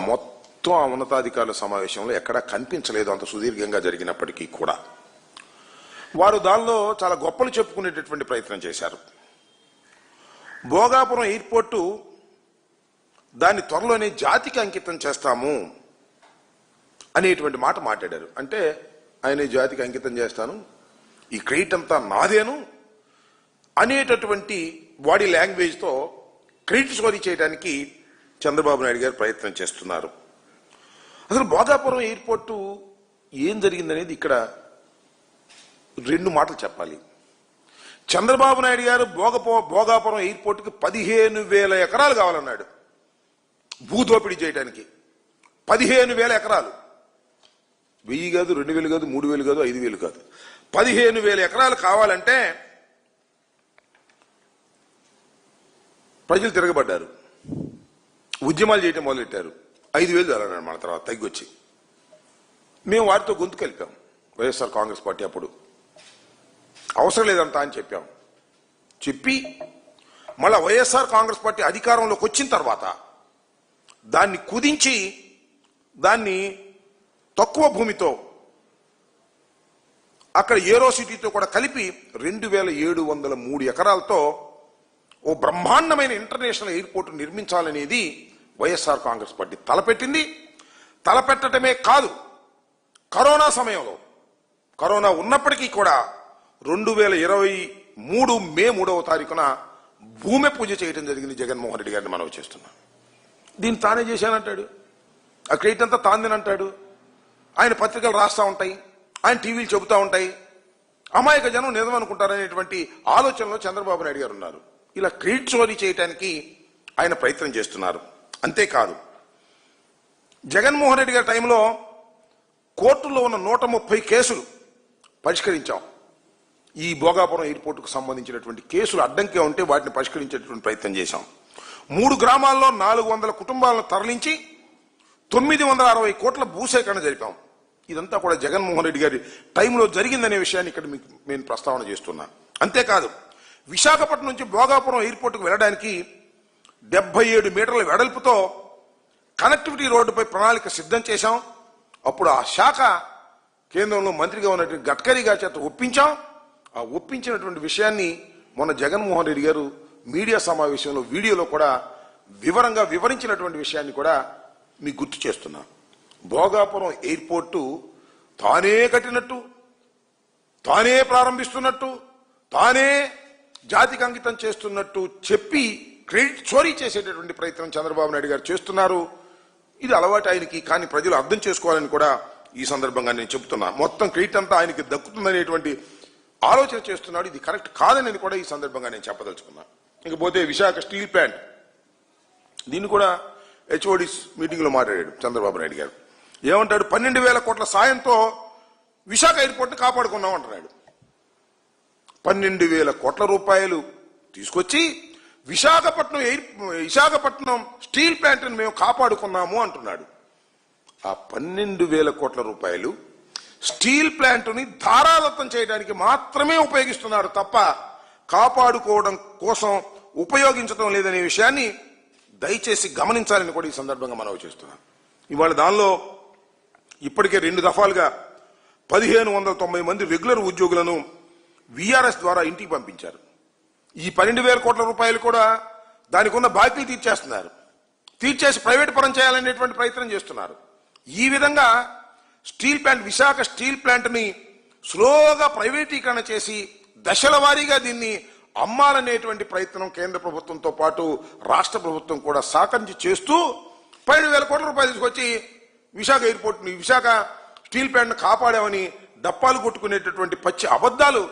మొత్తం ఆ ఉన్నతాధికారుల సమావేశంలో ఎక్కడా కనిపించలేదు అంత సుదీర్ఘంగా జరిగినప్పటికీ కూడా. వారు దానిలో చాలా గొప్పలు చెప్పుకునేటటువంటి ప్రయత్నం చేశారు. భోగాపురం ఎయిర్పోర్టు దాన్ని త్వరలోనే జాతికి అంకితం చేస్తాము అనేటువంటి మాట మాట్లాడారు. అంటే ఆయన ఈ జాతికి అంకితం చేస్తాను ఈ క్రెడిట్ అంతా నాదేను అనేటటువంటి బాడీ లాంగ్వేజ్తో క్రెడిట్ స్టోరీ చేయడానికి చంద్రబాబు నాయుడు గారు ప్రయత్నం చేస్తున్నారు. అసలు బోధాపురం ఎయిర్పోర్టు ఏం జరిగిందనేది ఇక్కడ రెండు మాటలు చెప్పాలి. చంద్రబాబు నాయుడు గారు భోగపో భోగాపురం ఎయిర్పోర్టుకి పదిహేను వేల ఎకరాలు కావాలన్నాడు. భూదోపిడీ చేయడానికి పదిహేను వేల ఎకరాలు. వెయ్యి కాదు రెండు వేలు కాదు మూడు వేలు కాదు ఐదు వేలు కాదు. పదిహేను వేల ఎకరాలు కావాలంటే ప్రజలు తిరగబడ్డారు. ఉద్యమాలు చేయటం మొదలెట్టారు? ఐదు వేలు చాలన్నాడు మన తర్వాత తగ్గొచ్చి. మేము వారితో గొంతు కలిపాం. వైఎస్ఆర్ కాంగ్రెస్ పార్టీ అప్పుడు. అవసరం లేదంతా అని చెప్పాం. చెప్పి మళ్ళా వైఎస్ఆర్ కాంగ్రెస్ పార్టీ అధికారంలోకి వచ్చిన తర్వాత దాన్ని కుదించి దాన్ని తక్కువ భూమితో అక్కడ ఏరో సిటీతో కూడా కలిపి రెండు వేల ఏడు వందల మూడు ఎకరాలతో ఓ బ్రహ్మాండమైన ఇంటర్నేషనల్ ఎయిర్పోర్ట్ నిర్మించాలనేది వైఎస్ఆర్ కాంగ్రెస్ పార్టీ తలపెట్టింది. తలపెట్టడమే కాదు కరోనా సమయంలో కరోనా ఉన్నప్పటికీ కూడా రెండు వేల ఇరవై మూడు మే మూడవ తారీఖున భూమి పూజ చేయడం జరిగింది జగన్మోహన్ రెడ్డి గారిని మనవి చేస్తున్నాం. దీన్ని తానే చేశానంటాడు. ఆ క్రెడిట్ అంతా తాందేనంటాడు ఆయన పత్రికలు రాస్తూ ఉంటాయి ఆయన టీవీలు చెబుతా ఉంటాయి. అమాయక జనం నిజమనుకుంటారనేటువంటి ఆలోచనలో చంద్రబాబు నాయుడు గారు ఉన్నారు. ఇలా క్రెడిట్ చోరీ చేయడానికి ఆయన ప్రయత్నం చేస్తున్నారు. అంతేకాదు జగన్మోహన్ రెడ్డి గారి టైంలో కోర్టులో ఉన్న నూట ముప్పై కేసులు పరిష్కరించాం. ఈ భోగాపురం ఎయిర్పోర్టుకు సంబంధించినటువంటి కేసులు అడ్డంకిగా ఉంటే వాటిని పరిష్కరించేటువంటి ప్రయత్నం చేశాం. మూడు గ్రామాల్లో నాలుగు వందల కుటుంబాలను తరలించి తొమ్మిది వందల అరవై కోట్ల భూసేకరణ జరిపాం. ఇదంతా కూడా జగన్మోహన్ రెడ్డి గారి టైంలో జరిగిందనే విషయాన్ని ఇక్కడ మీకు నేను ప్రస్తావన చేస్తున్నా. అంతేకాదు విశాఖపట్నం నుంచి భోగాపురం ఎయిర్పోర్ట్కు వెళ్ళడానికి డెబ్బై ఏడు మీటర్ల వెడల్పుతో కనెక్టివిటీ రోడ్డుపై ప్రణాళిక సిద్ధం చేశాం. అప్పుడు ఆ శాఖ కేంద్రంలో మంత్రిగా ఉన్నటువంటి గడ్కరీ గారి చేత ఒప్పించాం. ఆ ఒప్పించినటువంటి విషయాన్ని మొన్న జగన్మోహన్ రెడ్డి గారు మీడియా సమావేశంలో వీడియోలో కూడా వివరంగా వివరించినటువంటి విషయాన్ని కూడా మీకు గుర్తు చేస్తున్నా. భోగాపురం ఎయిర్పోర్టు తానే కట్టినట్టు తానే ప్రారంభిస్తున్నట్టు తానే జాతికి అంకితం చేస్తున్నట్టు చెప్పి క్రెడిట్ చోరీ చేసేటటువంటి ప్రయత్నం చంద్రబాబు నాయుడు గారు చేస్తున్నారు. ఇది అలవాటు ఆయనకి కానీ ప్రజలు అర్థం చేసుకోవాలని కూడా ఈ సందర్భంగా నేను చెబుతున్నా. మొత్తం క్రెడిట్ అంతా ఆయనకి దక్కుతుందనేటువంటి ఆలోచన చేస్తున్నాడు. ఇది కరెక్ట్ కాదని కూడా ఈ సందర్భంగా నేను చెప్పదలుచుకున్నా. ఇకపోతే విశాఖ స్టీల్ ప్లాంట్. దీన్ని కూడా హెచ్ఓడి మీటింగ్లో మాట్లాడాడు చంద్రబాబు నాయుడు గారు. ఏమంటాడు? పన్నెండు వేల కోట్ల సాయంతో విశాఖ ఎయిర్పోర్ట్ని కాపాడుకున్నాం అంటున్నాడు. పన్నెండు వేల కోట్ల రూపాయలు తీసుకొచ్చి విశాఖపట్నం ఎయిర్ విశాఖపట్నం స్టీల్ ప్లాంట్ని మేము కాపాడుకున్నాము అంటున్నాడు. ఆ పన్నెండు వేల కోట్ల రూపాయలు స్టీల్ ప్లాంట్ని ధారాదత్తం చేయడానికి మాత్రమే ఉపయోగిస్తున్నారు తప్ప కాపాడుకోవడం కోసం ఉపయోగించడం లేదనే విషయాన్ని దయచేసి గమనించాలని కూడా ఈ సందర్భంగా మనవి చేస్తున్నాం ఇవాళ దానిలో ఇప్పటికే రెండు దఫాలుగా పదిహేను వందల తొంభై మంది రెగ్యులర్ ఉద్యోగులను విఆర్ఎస్ ద్వారా ఇంటికి పంపించారు. ఈ పన్నెండు వేల కోట్ల రూపాయలు కూడా దానికి ఉన్న బాకీలు తీర్చేస్తున్నారు. తీర్చేసి ప్రైవేట్ పరం చేయాలనేటువంటి ప్రయత్నం చేస్తున్నారు. ఈ విధంగా స్టీల్ ప్లాంట్ విశాఖ స్టీల్ ప్లాంట్ని స్లోగా ప్రైవేటీకరణ చేసి దశల వారీగా దీన్ని అమ్మాలనేటువంటి ప్రయత్నం కేంద్ర ప్రభుత్వంతో పాటు రాష్ట్ర ప్రభుత్వం కూడా సహకరించి చేస్తూ పన్నెండు వేల కోట్ల రూపాయలు తీసుకొచ్చి విశాఖ ఎయిర్పోర్ట్ని విశాఖ స్టీల్ ప్లాంట్ను కాపాడామని డప్పాలు కొట్టుకునేటటువంటి పచ్చి అబద్ధాలు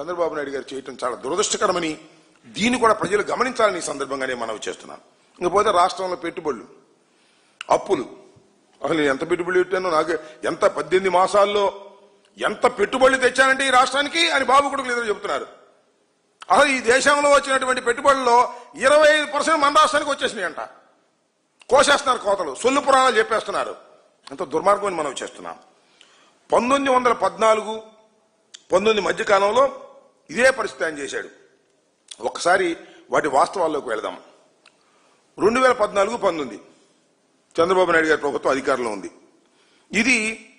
చంద్రబాబు నాయుడు గారు చేయటం చాలా దురదృష్టకరమని దీన్ని కూడా ప్రజలు గమనించాలని ఈ సందర్భంగానే మనవి చేస్తున్నాను. ఇకపోతే రాష్ట్రంలో పెట్టుబడులు అప్పులు. అసలు నేను ఎంత పెట్టుబడి పెట్టానో నాకు ఎంత పద్దెనిమిది మాసాల్లో ఎంత పెట్టుబడులు తెచ్చానంటే ఈ రాష్ట్రానికి అని బాబు కొడుకులు ఎదురు చెబుతున్నారు. అసలు ఈ దేశంలో వచ్చినటువంటి పెట్టుబడుల్లో ఇరవై ఐదు పర్సెంట్ మన రాష్ట్రానికి వచ్చేసినాయి అంట కోసేస్తున్నారు కోతలు సొల్లు పురాణాలు చెప్పేస్తున్నారు. ఎంత దుర్మార్గం మనం చేస్తున్నాం. పంతొమ్మిది వందల పద్నాలుగు పంతొమ్మిది మధ్యకాలంలో ఇదే పరిస్థితి ఆయన చేశాడు. ఒకసారి వాటి వాస్తవాల్లోకి వెళదాం. రెండు వేల పద్నాలుగు పంతొమ్మిది చంద్రబాబు నాయుడు గారి ప్రభుత్వం అధికారంలో ఉంది. ఇది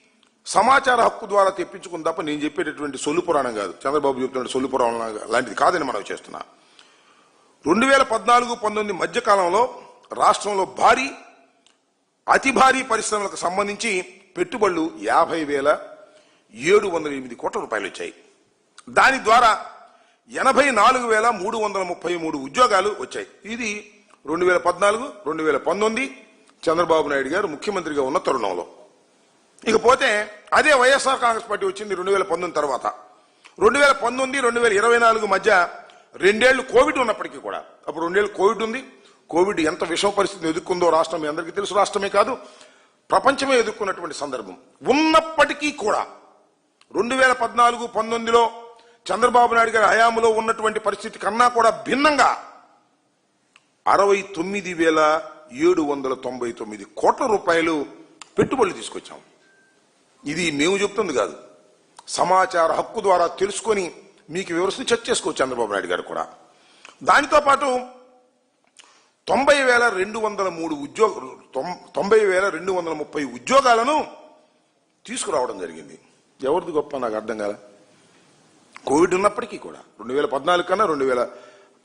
సమాచార హక్కు ద్వారా తెప్పించుకుని తప్ప నేను చెప్పేటటువంటి సొల్లు పురాణం కాదు. చంద్రబాబు చెప్తున్న సొల్లు పురాణం లాంటిది కాదని మనం చేస్తున్నా. రెండు వేల పద్నాలుగు పంతొమ్మిది మధ్య కాలంలో రాష్ట్రంలో భారీ అతి భారీ పరిశ్రమలకు సంబంధించి పెట్టుబడులు యాభై వేల ఏడు వందల ఎనిమిది కోట్ల రూపాయలు వచ్చాయి. దాని ద్వారా ఎనభై నాలుగు వేల మూడు వందల ముప్పై మూడు ఉద్యోగాలు వచ్చాయి. ఇది రెండు వేల పద్నాలుగు రెండు వేల పంతొమ్మిది చంద్రబాబు నాయుడు గారు ముఖ్యమంత్రిగా ఉన్న తరుణంలో. ఇకపోతే అదే వైఎస్ఆర్ కాంగ్రెస్ పార్టీ వచ్చింది రెండు వేల పంతొమ్మిది తర్వాత. రెండు వేల పంతొమ్మిది రెండు వేల ఇరవై నాలుగు మధ్య రెండేళ్ళు కోవిడ్ ఉన్నప్పటికీ కూడా. అప్పుడు రెండేళ్ళు కోవిడ్ ఉంది. కోవిడ్ ఎంత విషమ పరిస్థితిని ఎదుర్కొందో రాష్ట్రం మీ అందరికీ తెలుసు రాష్ట్రమే కాదు ప్రపంచమే ఎదుర్కొన్నటువంటి సందర్భం. ఉన్నప్పటికీ కూడా రెండు వేల పద్నాలుగు పంతొమ్మిదిలో చంద్రబాబు నాయుడు గారి హయాంలో ఉన్నటువంటి పరిస్థితి కన్నా కూడా భిన్నంగా అరవై తొమ్మిది వేల ఏడు వందల తొంభై తొమ్మిది కోట్ల రూపాయలు పెట్టుబడులు తీసుకొచ్చాం. ఇది మేము చెప్తుంది కాదు. సమాచార హక్కు ద్వారా తెలుసుకొని మీకు వివరిస్తూ చర్చ చేసుకోవచ్చు చంద్రబాబు నాయుడు గారు కూడా. దానితో పాటు తొంభై వేల రెండు వందల మూడు ఉద్యోగ తొం- తొంభై వేల రెండు వందల ముప్పై ఉద్యోగాలను తీసుకురావడం జరిగింది. ఎవరిది గొప్ప నాకు అర్థం కాలే. కోవిడ్ ఉన్నప్పటికీ కూడా రెండు వేల పద్నాలుగు కన్నా రెండు వేల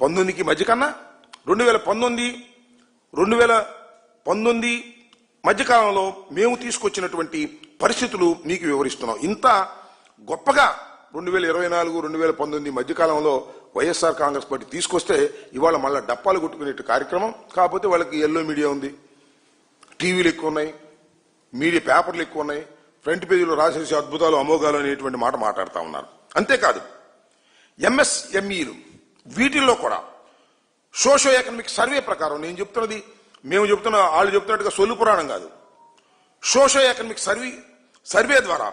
పంతొమ్మిదికి మధ్య కన్నా రెండు వేల పంతొమ్మిది రెండు వేల పంతొమ్మిది మధ్యకాలంలో మేము తీసుకొచ్చినటువంటి పరిస్థితులు మీకు వివరిస్తున్నాం. ఇంత గొప్పగా రెండు వేల ఇరవై నాలుగు రెండు వేల పంతొమ్మిది మధ్యకాలంలో వైఎస్ఆర్ కాంగ్రెస్ పార్టీ తీసుకొస్తే ఇవాళ మళ్ళీ డప్పాలు కొట్టుకునే కార్యక్రమం. కాకపోతే వాళ్ళకి ఎల్లో మీడియా ఉంది. టీవీలు ఎక్కువ ఉన్నాయి మీడియా పేపర్లు ఎక్కువ ఉన్నాయి ఫ్రంట్ పేజీలో రాసేసి అద్భుతాలు అమోఘాలు అనేటువంటి మాట మాట్లాడుతూ ఉన్నారు. అంతేకాదు ఎంఎస్ఎంఈలు వీటిల్లో కూడా సోషో ఎకనమిక్ సర్వే ప్రకారం నేను చెప్తున్నది మేము చెప్తున్న వాళ్ళు చెప్తున్నట్టుగా సొల్లు పురాణం కాదు. సోషో ఎకనమిక్ సర్వే సర్వే ద్వారా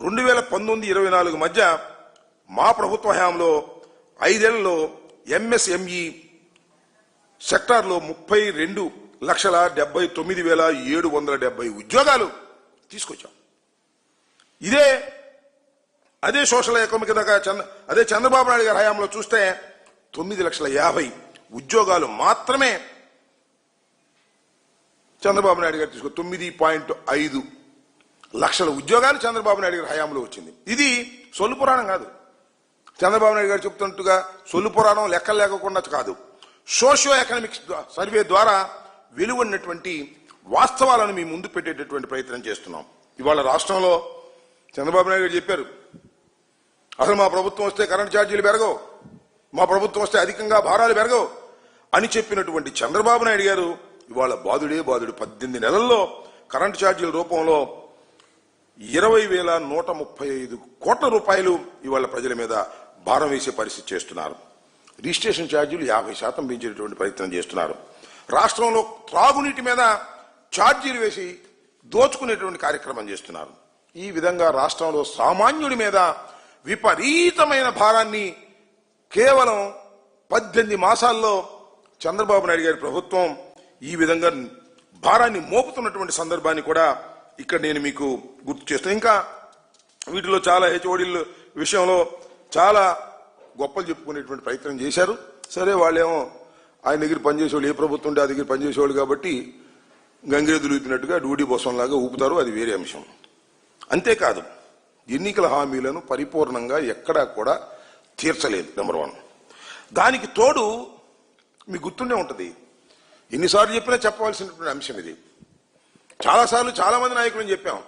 రెండు వేల పంతొమ్మిది ఇరవై నాలుగు మధ్య మా ప్రభుత్వ హయాంలో ఐదేళ్ళలో ఎంఎస్ఎంఈ సెక్టార్లో ముప్పై రెండు లక్షల డెబ్బై తొమ్మిది వేల ఏడు వందల డెబ్బై ఉద్యోగాలు తీసుకొచ్చాం. ఇదే అదే సోషల్ ఎకనామిక్ దాకా చంద్ర అదే చంద్రబాబు నాయుడు గారి హయాంలో చూస్తే తొమ్మిది లక్షల యాభై ఉద్యోగాలు మాత్రమే చంద్రబాబు నాయుడు గారు తీసుకో తొమ్మిది పాయింట్ ఐదు లక్షల ఉద్యోగాలు చంద్రబాబు నాయుడు గారి హయాంలో వచ్చింది. ఇది సొల్లు పురాణం కాదు. చంద్రబాబు నాయుడు గారు చెప్తున్నట్టుగా సొల్లు పురాణం లెక్కలు లేకుండా కాదు. సోషియో ఎకనామిక్స్ సర్వే ద్వారా వెలువడినటువంటి వాస్తవాలను మీ ముందు పెట్టేటటువంటి ప్రయత్నం చేస్తున్నాం. ఇవాళ రాష్ట్రంలో చంద్రబాబు నాయుడు గారు చెప్పారు అసలు మా ప్రభుత్వం వస్తే కరెంట్ ఛార్జీలు పెరగవు. మా ప్రభుత్వం వస్తే అధికంగా భారాలు పెరగవు. అని చెప్పినటువంటి చంద్రబాబు నాయుడు గారు ఇవాళ బాధుడే బాధుడు పద్దెనిమిది నెలల్లో కరెంటు ఛార్జీల రూపంలో ఇరవై వేల నూట ముప్పై ఐదు కోట్ల రూపాయలు ఇవాళ ప్రజల మీద భారం వేసే పరిస్థితి చేస్తున్నారు. రిజిస్ట్రేషన్ ఛార్జీలు యాభై శాతం పెంచేటువంటి ప్రయత్నం చేస్తున్నారు. రాష్ట్రంలో త్రాగునీటి మీద ఛార్జీలు వేసి దోచుకునేటువంటి కార్యక్రమం చేస్తున్నారు. ఈ విధంగా రాష్ట్రంలో సామాన్యుడి మీద విపరీతమైన భారాన్ని కేవలం పద్దెనిమిది మాసాల్లో చంద్రబాబు నాయుడు గారి ప్రభుత్వం ఈ విధంగా భారాన్ని మోపుతున్నటువంటి సందర్భాన్ని కూడా ఇక్కడ నేను మీకు గుర్తు చేస్తాను. ఇంకా వీటిలో చాలా హెచ్ఓడీల విషయంలో చాలా గొప్పలు చెప్పుకునేటువంటి ప్రయత్నం చేశారు. సరే వాళ్ళేమో ఆయన దగ్గర పనిచేసేవాళ్ళు ఏ ప్రభుత్వం ఉంటే ఆ దగ్గర పనిచేసేవాళ్ళు కాబట్టి గంగిరెద్దులు ఊపినట్టుగా డూడి బొసంలాగా ఊపుతారు. అది వేరే అంశం. అంతేకాదు ఎన్నికల హామీలను పరిపూర్ణంగా ఎక్కడా కూడా తీర్చలేదు నెంబర్ వన్ దానికి తోడు మీ గుర్తుండే ఉంటుంది ఎన్నిసార్లు చెప్పినా చెప్పవలసినటువంటి అంశం ఇది. చాలాసార్లు చాలామంది నాయకులను చెప్పాం.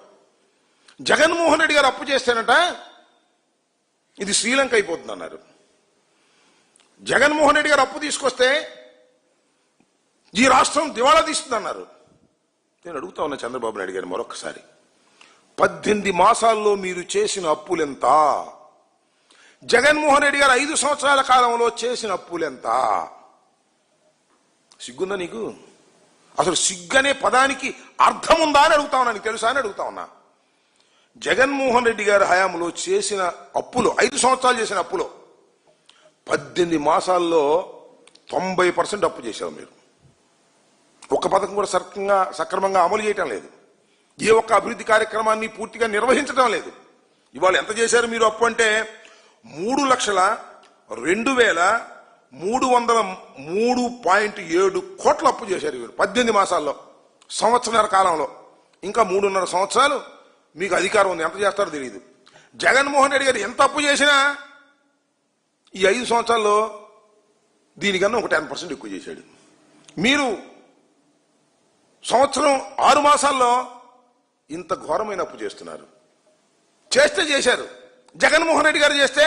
జగన్మోహన్ రెడ్డి గారు అప్పు చేస్తేనట ఇది శ్రీలంక అయిపోతుంది అన్నారు జగన్మోహన్ రెడ్డి గారు అప్పు తీసుకొస్తే ఈ రాష్ట్రం దివాళా తీస్తుంది అన్నారు నేను అడుగుతా ఉన్నా చంద్రబాబు నాయుడు గారు మరొకసారి పద్దెనిమిది మాసాల్లో మీరు చేసిన అప్పులెంత? జగన్మోహన్ రెడ్డి గారు ఐదు సంవత్సరాల కాలంలో చేసిన అప్పులెంత? సిగ్గుందా నీకు? అసలు సిగ్గనే పదానికి అర్థం ఉందా అని అడుగుతా ఉన్నా నీకు తెలుసా అని అడుగుతా ఉన్నా. జగన్మోహన్ రెడ్డి గారి హయాంలో చేసిన అప్పులు ఐదు సంవత్సరాలు చేసిన అప్పులో పద్దెనిమిది మాసాల్లో తొంభై పర్సెంట్ అప్పు చేశారు మీరు. ఒక్క పథకం కూడా సక్రంగా సక్రమంగా అమలు చేయటం లేదు. ఏ ఒక్క అభివృద్ధి కార్యక్రమాన్ని పూర్తిగా నిర్వహించడం లేదు. ఇవాళ ఎంత చేశారు మీరు అప్పు అంటే మూడు లక్షల రెండు వేల మూడు వందల మూడు పాయింట్ ఏడు కోట్ల అప్పు చేశారు వీరు పద్దెనిమిది మాసాల్లో సంవత్సరాల కాలంలో. ఇంకా మూడున్నర సంవత్సరాలు మీకు అధికారం ఉంది. ఎంత చేస్తారో తెలియదు జగన్మోహన్ రెడ్డి గారు ఎంత అప్పు చేసినా ఈ ఐదు సంవత్సరాల్లో దీనికన్నా ఒక టెన్ పర్సెంట్ ఎక్కువ చేశాడు. మీరు సంవత్సరం ఆరు మాసాల్లో ఇంత ఘోరమైన అప్పు చేస్తున్నారు. చేస్తే చేశారు. జగన్మోహన్ రెడ్డి గారు చేస్తే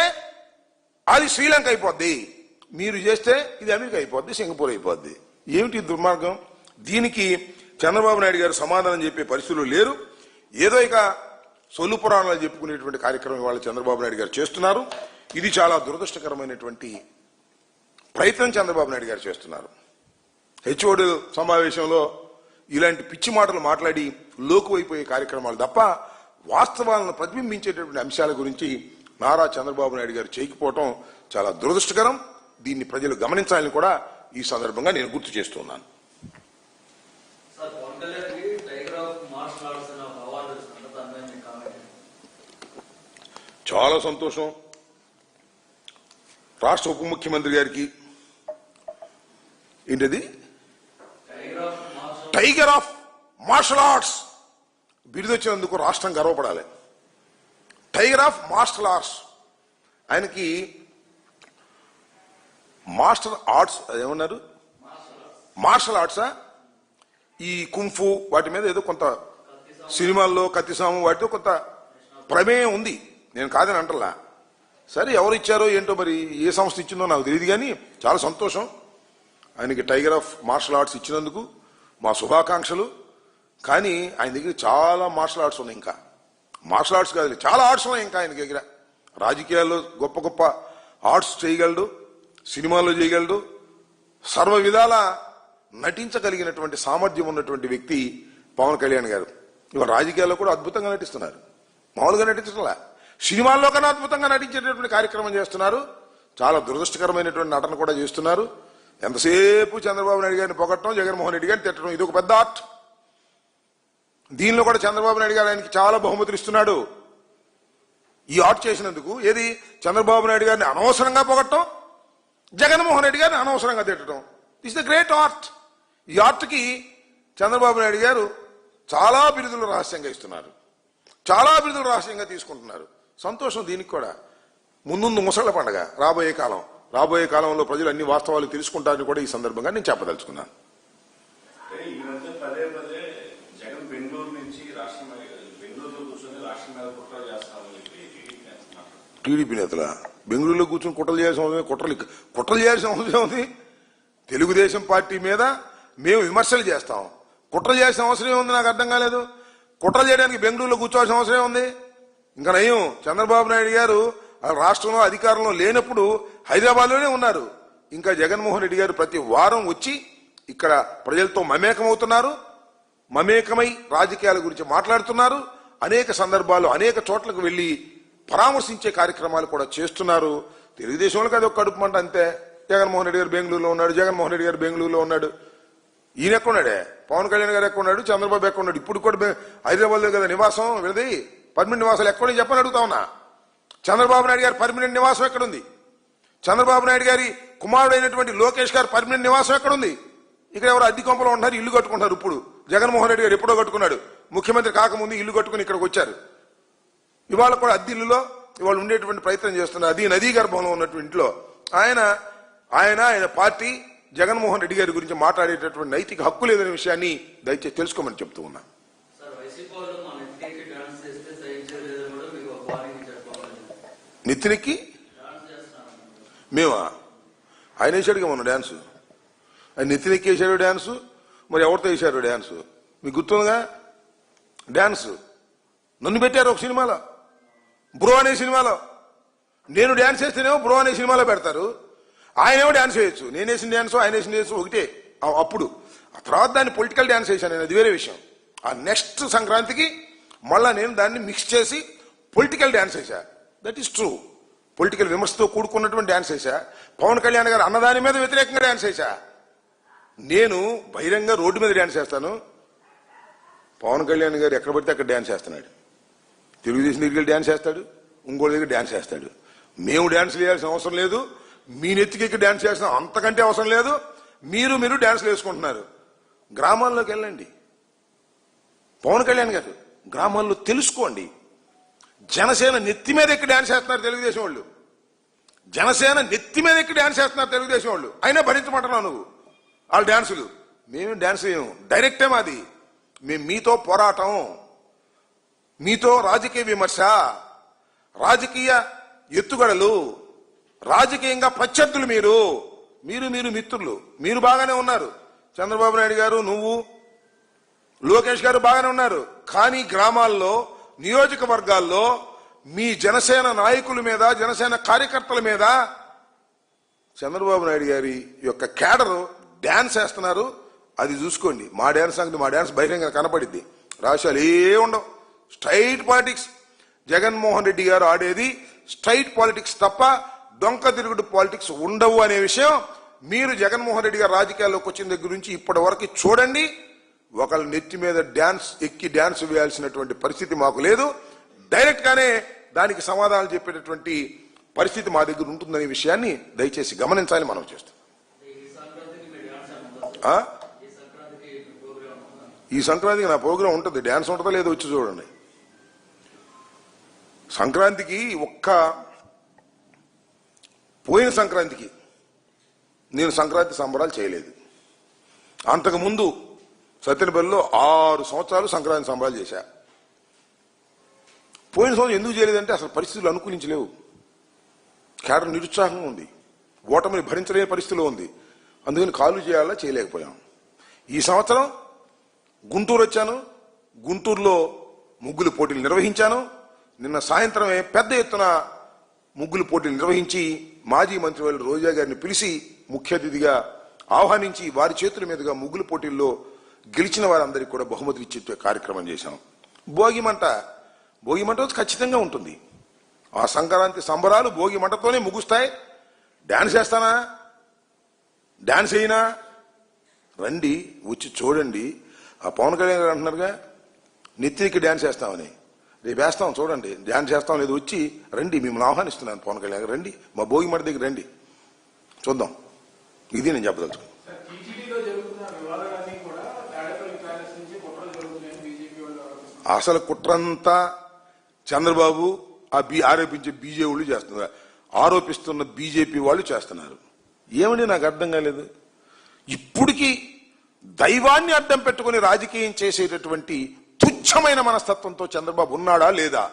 అది శ్రీలంక అయిపోద్ది. మీరు చేస్తే ఇది అమెరికా అయిపోద్ది సింగపూర్ అయిపోద్ది. ఏమిటి దుర్మార్గం? దీనికి చంద్రబాబు నాయుడు గారు సమాధానం చెప్పే పరిస్థితులు లేరు. ఏదో ఇక సొల్లు పురాణాలు చెప్పుకునేటువంటి కార్యక్రమం వాళ్ళు చంద్రబాబు నాయుడు గారు చేస్తున్నారు. ఇది చాలా దురదృష్టకరమైనటువంటి ప్రయత్నం చంద్రబాబు నాయుడు గారు చేస్తున్నారు. హెచ్ఓడి సమావేశంలో ఇలాంటి పిచ్చి మాటలు మాట్లాడి లోకువైపోయే కార్యక్రమాలు తప్ప వాస్తవాలను ప్రతిబింబించేటటువంటి అంశాల గురించి నారా చంద్రబాబు నాయుడు గారు చేయకపోవటం చాలా దురదృష్టకరం. దీన్ని ప్రజలు గమనించాలని కూడా ఈ సందర్భంగా నేను గుర్తు చేస్తున్నాను. చాలా సంతోషం. రాష్ట్ర ఉప ముఖ్యమంత్రి గారికి ఏంటది? Tiger of martial arts. బిరుదొచ్చినందుకు రాష్ట్రం గర్వపడాలి. Tiger of martial arts. ఆయనకి మాస్టర్ ఆర్ట్స్ ఏమన్నారు మార్షల్ ఆర్ట్సా? ఈ కుంఫు వాటి మీద ఏదో కొంత సినిమాల్లో కత్తిసాము వాటితో కొంత ప్రమేయం ఉంది. నేను కాదని అంటలా. సరే ఎవరు ఇచ్చారో ఏంటో మరి ఏ సంస్థ ఇచ్చిందో నాకు తెలియదు కానీ చాలా సంతోషం. ఆయనకి టైగర్ ఆఫ్ మార్షల్ ఆర్ట్స్ ఇచ్చినందుకు మా శుభాకాంక్షలు. కానీ ఆయన దగ్గర చాలా మార్షల్ ఆర్ట్స్ ఉన్నాయి ఇంకా. మార్షల్ ఆర్ట్స్ కాదు చాలా ఆర్ట్స్ ఉన్నాయి ఇంకా ఆయన దగ్గర. రాజకీయాల్లో గొప్ప గొప్ప ఆర్ట్స్ చేయగలడు సినిమాల్లో చేయగలడు. సర్వ విధాల నటించగలిగినటువంటి సామర్థ్యం ఉన్నటువంటి వ్యక్తి పవన్ కళ్యాణ్ గారు. ఇవాళ రాజకీయాల్లో కూడా అద్భుతంగా నటిస్తున్నారు. మామూలుగా నటించడంలా సినిమాల్లో కన్నా అద్భుతంగా నటించేటటువంటి కార్యక్రమం చేస్తున్నారు. చాలా దురదృష్టకరమైనటువంటి నటన కూడా చేస్తున్నారు. ఎంతసేపు చంద్రబాబు నాయుడు గారిని పొగట్టడం జగన్మోహన్ రెడ్డి గారిని తిట్టడం ఇది ఒక పెద్ద ఆర్ట్. దీనిలో కూడా చంద్రబాబు నాయుడు గారు ఆయనకి చాలా బహుమతులు ఇస్తున్నాడు. ఈ ఆర్ట్ చేసినందుకు ఏది? చంద్రబాబు నాయుడు గారిని అనవసరంగా పొగట్టడం జగన్మోహన్ రెడ్డి గారిని అనవసరంగా తిట్టడం. దిస్ ద గ్రేట్ ఆర్ట్ ఈ ఆర్ట్కి చంద్రబాబు నాయుడు గారు చాలా బిరుదులు రహస్యంగా ఇస్తున్నారు. చాలా బిరుదులు రహస్యంగా తీసుకుంటున్నారు. సంతోషం దీనికి కూడా. ముందుందు ముసళ్ళ పండగ రాబోయే కాలం. రాబోయే కాలంలో ప్రజలు అన్ని వాస్తవాలు తెలుసుకుంటారని కూడా ఈ సందర్భంగా నేను చెప్పదలుచుకున్నాను. టీడీపీ నేతల బెంగళూరులో కూర్చొని కుట్రలు చేయాల్సిన అవసరం కుట్రలు కుట్రలు చేయాల్సిన అవసరం ఉంది తెలుగుదేశం పార్టీ మీద మేము విమర్శలు చేస్తాం. కుట్రలు చేయాల్సిన అవసరం ఏముంది? నాకు అర్థం కాలేదు. కుట్రలు చేయడానికి బెంగళూరులో కూర్చోవాల్సిన అవసరం ఉంది ఇంకా నయం. చంద్రబాబు నాయుడు గారు రాష్ట్రంలో అధికారంలో లేనప్పుడు హైదరాబాద్లోనే ఉన్నారు. ఇంకా జగన్మోహన్ రెడ్డి గారు ప్రతి వారం వచ్చి ఇక్కడ ప్రజలతో మమేకమవుతున్నారు. మమేకమై రాజకీయాల గురించి మాట్లాడుతున్నారు. అనేక సందర్భాలు అనేక చోట్లకు వెళ్ళి పరామర్శించే కార్యక్రమాలు కూడా చేస్తున్నారు. తెలుగుదేశంలో అది ఒక కడుపు మంట అంతే. జగన్మోహన్ రెడ్డి గారు బెంగళూరులో ఉన్నాడు జగన్మోహన్ రెడ్డి గారు బెంగళూరులో ఉన్నాడు. ఈయన ఎక్కడున్నాడే పవన్ కళ్యాణ్ గారు ఎక్కడున్నాడు చంద్రబాబు ఎక్కడున్నాడు ఇప్పుడు కూడా హైదరాబాద్లో కదా నివాసం? వీళ్ళది పర్మనెంట్ నివాసాలు ఎక్కడో చెప్పని అడుగుతా ఉన్నా. చంద్రబాబు నాయుడు గారి పర్మనెంట్ నివాసం ఎక్కడుంది? చంద్రబాబు నాయుడు గారి కుమారుడైనటువంటి లోకేష్ గారి పర్మనెంట్ నివాసం ఎక్కడుంది? ఇక్కడ ఎవరు అద్దె కొంపలో ఉంటున్నారు ఇల్లు కట్టుకుంటున్నారు ఇప్పుడు. జగన్మోహన్ రెడ్డి గారు ఎప్పుడో కట్టుకున్నాడు. ముఖ్యమంత్రి కాకముందు ఇల్లు కట్టుకుని ఇక్కడికి వచ్చారు. ఇవాళ కూడా అద్దె ఇల్లులో ఇవాళ ఉండేటువంటి ప్రయత్నం చేస్తున్నారు. అది నదీ గర్భంలో ఉన్నటువంటి ఇంట్లో ఆయన ఆయన ఆయన పార్టీ జగన్మోహన్ రెడ్డి గారి గురించి మాట్లాడేటటువంటి నైతిక హక్కు లేదనే విషయాన్ని దయచేసి తెలుసుకోమని చెప్తూ ఉన్నాను సార్ వైసీపీ వాళ్ళు మన ఇంటికి డాన్స్ చేస్తే సహించలేదని కూడా మీకు ఒక వార్నింగ్ చెప్పాలి నెత్తినెక్కి మేమా? ఆయన వేసాడుగా మొన్న డ్యాన్స్. ఆయన నెత్తినెక్కి వేసాడు డ్యాన్సు మరి ఎవరితో వేశారు డ్యాన్సు? మీకు గుర్తుందిగా? డ్యాన్సు. నన్ను పెట్టారు ఒక సినిమాలో. బ్రో అనే సినిమాలో. నేను డ్యాన్స్ వేస్తేనేమో బ్రో అనే సినిమాలో పెడతారు. ఆయనేమో డ్యాన్స్ వేయచ్చు. నేను వేసిన డ్యాన్స్ ఆయన వేసిన డ్యాన్స్ ఒకటే. అప్పుడు. ఆ తర్వాత దాన్ని పొలిటికల్ డ్యాన్స్ వేసాను నేను. అది వేరే విషయం. ఆ నెక్స్ట్ సంక్రాంతికి మళ్ళా నేను దాన్ని మిక్స్ చేసి పొలిటికల్ డ్యాన్స్ వేశాను దట్ ఈస్ ట్రూ పొలిటికల్ విమర్శతో కూడుకున్నటువంటి డ్యాన్స్ వేసా పవన్ కళ్యాణ్ గారు అన్నదాని మీద వ్యతిరేకంగా డ్యాన్స్ వేశా? నేను బహిరంగ రోడ్డు మీద డ్యాన్స్ చేస్తాను పవన్ కళ్యాణ్ గారు ఎక్కడ పడితే అక్కడ డ్యాన్స్ చేస్తున్నాడు తెలుగుదేశం దగ్గర డ్యాన్స్ చేస్తాడు ఇంకోటి దగ్గర డ్యాన్స్ చేస్తాడు మేము డ్యాన్స్ చేయాల్సిన అవసరం లేదు. మీ నెత్తికి డ్యాన్స్ చేసిన అంతకంటే అవసరం లేదు. మీరు మీరు డ్యాన్స్లు వేసుకుంటున్నారు. గ్రామాల్లోకి వెళ్ళండి. పవన్ కళ్యాణ్ గారు గ్రామాల్లో తెలుసుకోండి. జనసేన నెత్తి మీద ఎక్కి డ్యాన్స్ చేస్తున్నారు తెలుగుదేశం వాళ్ళు. జనసేన నెత్తి మీద ఎక్కి డ్యాన్స్ చేస్తున్నారు తెలుగుదేశం వాళ్ళు. అయినా భరించమంటున్నావు నువ్వు. వాళ్ళ డ్యాన్సులు మేము డ్యాన్స్ చేయము. డైరెక్టే మాది. మేము మీతో పోరాటం. మీతో రాజకీయ విమర్శ. రాజకీయ ఎత్తుగడలు. రాజకీయంగా ప్రత్యర్థులు మీరు. మీరు మీరు మిత్రులు. మీరు బాగానే ఉన్నారు. చంద్రబాబు నాయుడు గారు నువ్వు లోకేష్ గారు బాగానే ఉన్నారు. కానీ గ్రామాల్లో నియోజకవర్గాల్లో మీ జనసేన నాయకుల మీద జనసేన కార్యకర్తల మీద చంద్రబాబు నాయుడు గారి యొక్క కేడర్ డ్యాన్స్ వేస్తున్నారు. అది చూసుకోండి. మా డ్యాన్స్ సంగతి మా డ్యాన్స్ బహిరంగ కనపడిద్ది. రాష్ట్రాలు ఏ ఉండవు. Straight politics. జగన్మోహన్ రెడ్డి గారు ఆడేది స్ట్రైట్ పాలిటిక్స్ తప్ప దొంక తిరుగుడు పాలిటిక్స్ ఉండవు అనే విషయం మీరు జగన్మోహన్ రెడ్డి గారు రాజకీయాల్లోకి వచ్చిన దగ్గర నుంచి ఇప్పటి వరకు చూడండి. ఒకళ్ళ నెత్తి మీద డ్యాన్స్ ఎక్కి డ్యాన్స్ వేయాల్సినటువంటి పరిస్థితి మాకు లేదు. డైరెక్ట్ గానే దానికి సమాధానాలు చెప్పేటటువంటి పరిస్థితి మా దగ్గర ఉంటుందనే విషయాన్ని దయచేసి గమనించాలి మనం చేస్తాం ఈ సంక్రాంతికి ప్రోగ్రామ్ ఈ సంక్రాంతికి నా ప్రోగ్రాం ఉంటుంది. డ్యాన్స్ ఉంటుందో లేదో వచ్చి చూడండి. సంక్రాంతికి ఒక్క పోయిన సంక్రాంతికి నేను సంక్రాంతి సంబరాలు చేయలేదు. అంతకుముందు సత్యనపల్లిలో ఆరు సంవత్సరాలు సంక్రాంతి సంబరాలు చేశా. పోయిన సంవత్సరం ఎందుకు చేయలేదంటే అసలు పరిస్థితులు అనుకూలించలేవు. కేడర్ నిరుత్సాహంగా ఉంది. ఓటమిని భరించలేని పరిస్థితిలో ఉంది. అందుకని కాలు చేయాలా చేయలేకపోయాం. ఈ సంవత్సరం గుంటూరు వచ్చాను. గుంటూరులో ముగ్గులు పోటీలు నిర్వహించాను. నిన్న సాయంత్రమే పెద్ద ఎత్తున ముగ్గులు పోటీలు నిర్వహించి మాజీ మంత్రివర్యులు రోజా గారిని పిలిచి ముఖ్య అతిథిగా ఆహ్వానించి వారి చేతుల మీదుగా ముగ్గులు పోటీల్లో గెలిచిన వారందరికీ కూడా బహుమతులు ఇచ్చే కార్యక్రమం చేశాం. భోగి మంట భోగి మంట రోజు ఖచ్చితంగా ఉంటుంది. ఆ సంక్రాంతి సంబరాలు భోగి మంటతోనే ముగుస్తాయి. డాన్స్ చేస్తానా డాన్స్ అయినా రండి వచ్చి చూడండి. ఆ పవన్ కళ్యాణ్ గారు అంటున్నారుగా నెత్తికి డ్యాన్స్ చేస్తామని రేపు వేస్తాం చూడండి. డ్యాన్స్ చేస్తాం లేదు వచ్చి రండి మిమ్మల్ని ఆహ్వానిస్తున్నాను పవన్ కళ్యాణ్ గారు. రండి మా భోగిమంట దగ్గర రండి. చూద్దాం. ఇది నేను చెప్పదలుచుకున్నాను సార్, టీటీడీలో జరుగుతున్న వివాదాలన్నీ కూడా తాడేపల్లి ప్యాలెస్ నుంచి కుట్రలు జరుగుతున్నాయని బీజేపీ వాళ్ళు ఆరోపిస్తున్నారు అసలు కుట్రంతా చంద్రబాబు ఆ బి ఆరోపించే బీజేపీ వాళ్ళు చేస్తున్నారు. ఆరోపిస్తున్న బీజేపీ వాళ్ళు చేస్తున్నారు. ఏమని నాకు అర్థం కాలేదు? ఇప్పటికీ దైవాన్ని అడ్డం పెట్టుకుని రాజకీయం చేసేటటువంటి తుచ్చమైన మనస్తత్వంతో చంద్రబాబు ఉన్నాడా లేదా?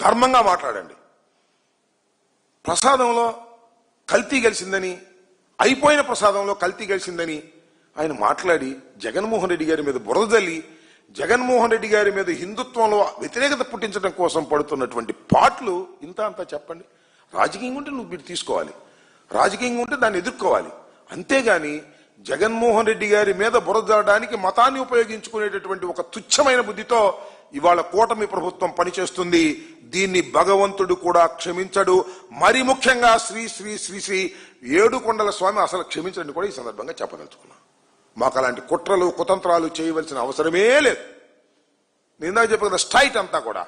ధర్మంగా మాట్లాడండి. ప్రసాదంలో కల్తీ గెలిచిందని అయిపోయిన ప్రసాదంలో కల్తీ గెలిచిందని ఆయన మాట్లాడి జగన్మోహన్ రెడ్డి గారి మీద బురద తల్లి జగన్మోహన్ రెడ్డి గారి మీద హిందుత్వంలో వ్యతిరేకత పుట్టించడం కోసం పడుతున్నటువంటి పాటలు ఇంత అంత చెప్పండి. రాజకీయంగా ఉంటే నువ్వు మీరు తీసుకోవాలి. రాజకీయంగా ఉంటే దాన్ని ఎదుర్కోవాలి. అంతేగాని జగన్మోహన్ రెడ్డి గారి మీద బురదడానికి మతాన్ని ఉపయోగించుకునేటటువంటి ఒక తుచ్చమైన బుద్ధితో ఇవాళ కూటమి ప్రభుత్వం పనిచేస్తుంది. దీన్ని భగవంతుడు కూడా క్షమించడు. మరి ముఖ్యంగా శ్రీ శ్రీ శ్రీ శ్రీ ఏడుకొండల స్వామి అసలు క్షమించడని కూడా ఈ సందర్భంగా చెప్పదలుచుకున్నాను మాకు అలాంటి కుట్రలు కుతంత్రాలు చేయవలసిన అవసరమే లేదు. నేను ఇందాక చెప్పిన స్ట్రైట్ అంతా కూడా.